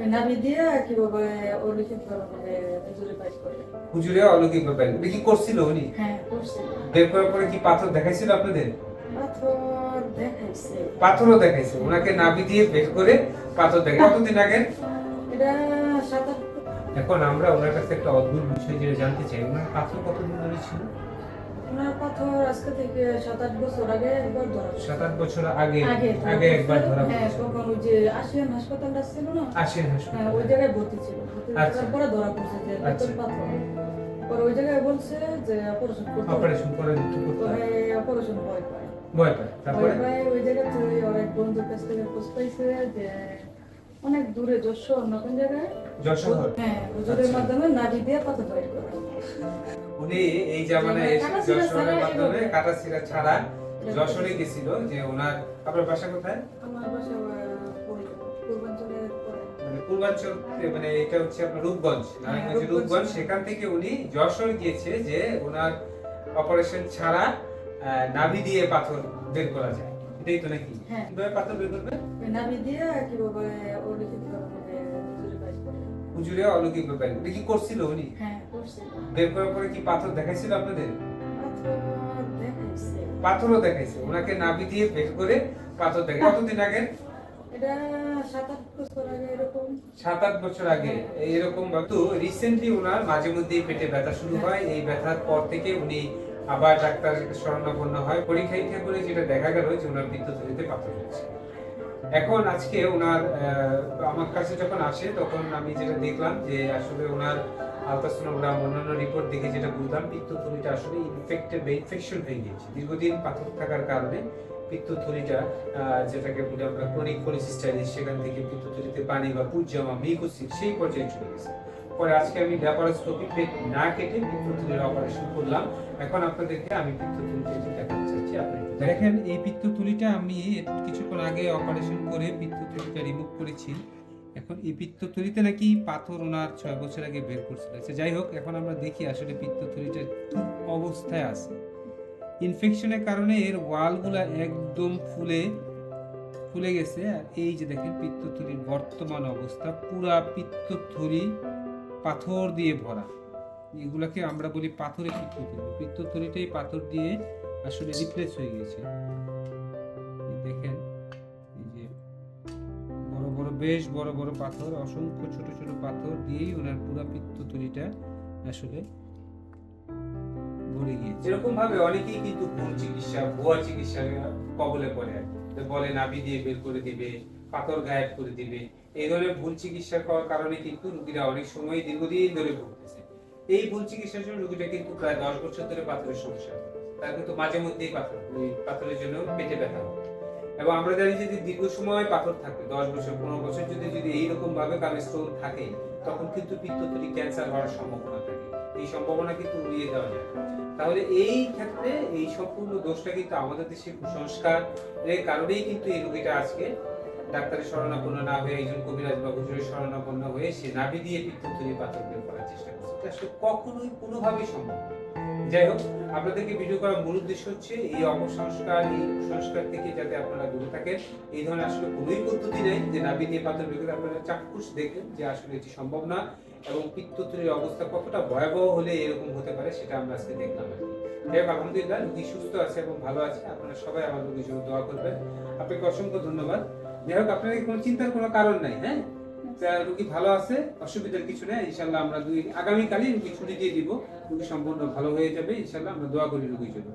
ওই নাভি দিয়ে কীভাবে অলৌকিক ভাবে হুজুরে অলৌকিক এটা কি করছিল উনি? হ্যাঁ করছিল। বের করার পরে কি পাথর দেখাইছিল আপনাদের? পাথর দেখাইছে। পাথরও দেখাইছে। ওনাকে নাভি দিয়ে বের করে পাথর দেখে কতদিন আগে? এটা সাত এখন আমরা ওনার কাছে একটা অদ্ভুত বিষয় যেটা জানতে চাই। ওনার পাথর কতদিন ধরে ছিল? ওনার পাথর আজকে থেকে সাত আট বছর আগে একবার ধরা সাত আট বছর আগে আগে একবার ধরা হ্যাঁ তখন ওই যে আসিয়ান হাসপাতালটা ছিল না? আসেন ওই জায়গায় ভর্তি ছিল। ভর্তি। করার পরে ধরা পড়ছে যে। পেটে পাথর। পরে ওই জায়গায় বলছে যে অপারেশন করতে অপারেশন করে দিতে করতে অপারেশন ভয় পায়। ভয় পায়। তারপরে? ওই জায়গা ওর এক বন্ধুর কাছ থেকে খোঁজ পাইছে যে অনেক দূরে যশোর নতুন জায়গায়? যশোর। হ্যাঁ হুজুরের আচ্ছা। মাধ্যমে নাভি দিয়ে পাথর বাইর করে। উনি এই জামানায় এসে যশোরের মাধ্যমে কাটাছিরা ছাড়া যশোরে গেছিল যে ওনার আপনার বাসা কোথায়? আমার বাসা মানে পূর্বাঞ্চল মানে এটা হচ্ছে আপনার রূপগঞ্জ নারায়ণগঞ্জ রূপগঞ্জ। সেখান থেকে উনি যশোর গিয়েছে যে ওনার অপারেশন ছাড়া নাভি দিয়ে পাথর বের করা যায়। এটাই তো নাকি? হ্যাঁ। কীভাবে পাথর বের করবে? নাভি দিয়ে কীভাবে অলৌকিক হুজুরে অলৌকিক ব্যাপার এটা কি করছিল উনি? হ্যাঁ। বের করার পরে কি পাথর দেখাইছিল আপনাদের? পাথরও দেখাইছে। ওনাকে নাভি দিয়ে বের করে পাথর দেখে কতদিন আগে সাত আট বছর আগে। এরকম তো রিসেন্টলি ওনার মাঝে মধ্যে পেটে ব্যথা শুরু হয়। এই ব্যথার পর থেকে উনি আবার ডাক্তার শরণাপন্ন হয়। পরীক্ষা করে যেটা দেখা গেল যে ওনার বিদ্যুৎ পাথর হয়েছে। এখন আজকে ওনার আমার কাছে যখন আসে তখন আমি যেটা দেখলাম যে আসলে ওনার আলট্রাসোনোগ্রাম অন্যান্য রিপোর্ট দেখে যেটা বুঝলাম, পিত্তথলিটা আসলে ইনফেক্টেড বা ইনফেকশন হয়ে গিয়েছে। দীর্ঘদিন পাথর থাকার কারণে পিত্তথলিটা যেটাকে বলি আমরা ক্রনিক পলিসিস্টাইটিস সেখান থেকে পিত্তথলিতে পানি বা পুজ জমা মিউকোসিল সেই পর্যায়ে চলে গেছে। পরে আজকে আমি ল্যাপারোস্কোপি পেট না কেটে পিত্তথলির অপারেশন করলাম। এখন আপনাদেরকে আমি পিত্তথলিটা দেখাতে চাচ্ছি আপনি দেখেন। এই পিত্তথলিটা আমি কিছুক্ষণ আগে অপারেশন করে পিত্তথলিটা রিমুভ করেছি। এখন এই পিত্তথলিতে নাকি পাথর ওনার ছয় বছর আগে বের করছিল। আচ্ছা যাই হোক, এখন আমরা দেখি আসলে পিত্তথলিটা কি অবস্থায় আছে। ইনফেকশনের কারণে এর ওয়ালগুলা একদম ফুলে ফুলে গেছে। আর এই যে দেখেন পিত্তথলির বর্তমান অবস্থা, পুরা পিত্তথলি পাথর দিয়ে ভরা। এগুলাকে আমরা বলি পাথরে পিত্তথলি। পিত্তথলিটাই পাথর দিয়ে আসলে রিপ্লেস হয়ে গেছে বেশ বড় বড় পাথর, অসংখ্য ছোট ছোট পাথর দিয়েই ওনার পুরা পিত্তথলিটা আসলে ভরে গিয়েছে। এরকম ভাবে অনেকেই কিন্তু ভুল চিকিৎসা, ভুয়া চিকিৎসা কবলে পড়ে বলে নাভি দিয়ে বের করে দিবে, পাথর গায়েব করে দিবে। এই ধরনের ভুল চিকিৎসা করার কারণে কিন্তু রোগীরা অনেক সময় দীর্ঘদিন ধরে ভুগতেছে। এই ভুল চিকিৎসার জন্য রোগীটা কিন্তু প্রায় দশ বছর ধরে পাথরের সমস্যা। তার কিন্তু মাঝে মধ্যেই পাথর পাথরের জন্য পেটে ব্যথা হয়। এবং আমরা জানি যদি দীর্ঘ সময় পাথর থাকে দশ বছর, পনেরো বছর যদি যদি এইরকম ভাবে কারও স্টোন থাকে তখন কিন্তু পিত্তথলি ক্যান্সার হওয়ার সম্ভাবনা থাকে। এই সম্ভাবনা কিন্তু উড়িয়ে দেওয়া যায়। তাহলে এই ক্ষেত্রে এই সম্পূর্ণ দোষটা কিন্তু আমাদের দেশের কুসংস্কার এর কারণেই কিন্তু এই রোগীটা আজকে ডাক্তারের শরণাপন্ন না হয়ে, একজন কবিরাজ বা হুজুরের শরণাপন্ন হয়ে সে নাভি দিয়ে পিত্তথলি পাথর বের করার চেষ্টা করছে। কখনোই কোনোভাবেই সম্ভব না। যাই হোক, আপনাদেরকে ভিডিও করার মূল উদ্দেশ্য হচ্ছে এই অপসংস্কার, এই কুসংস্কার থেকে যাতে আপনারা দূরে থাকেন। এই ধরনের আসলে কোনোই পদ্ধতি নেই যে নাভি দিয়ে পাথর করে আপনারা চাক্ষুষ দেখেন যে আসলে এটি সম্ভব না এবং পিত্তথলির অবস্থা কতটা ভয়াবহ হলে এরকম হতে পারে সেটা আমরা আজকে দেখলাম। যাই হোক, আলহামদুলিল্লাহ, রুগী সুস্থ আছে এবং ভালো আছে। আপনারা সবাই আমার রুগীর জন্য দোয়া করবেন। আপনাকে অসংখ্য ধন্যবাদ। যাই হোক, আপনাদের কোনো চিন্তার কোনো কারণ নাই হ্যাঁ? রুগী ভালো আছে, অসুবিধার কিছু নেই, ইনশাল্লাহ আমরা দুই আগামীকালই রুগী ছুটি দিয়ে দিব। রুগী সম্পূর্ণ ভালো হয়ে যাবে, ইনশাল্লাহ আমরা দোয়া করি রুগীর জন্য।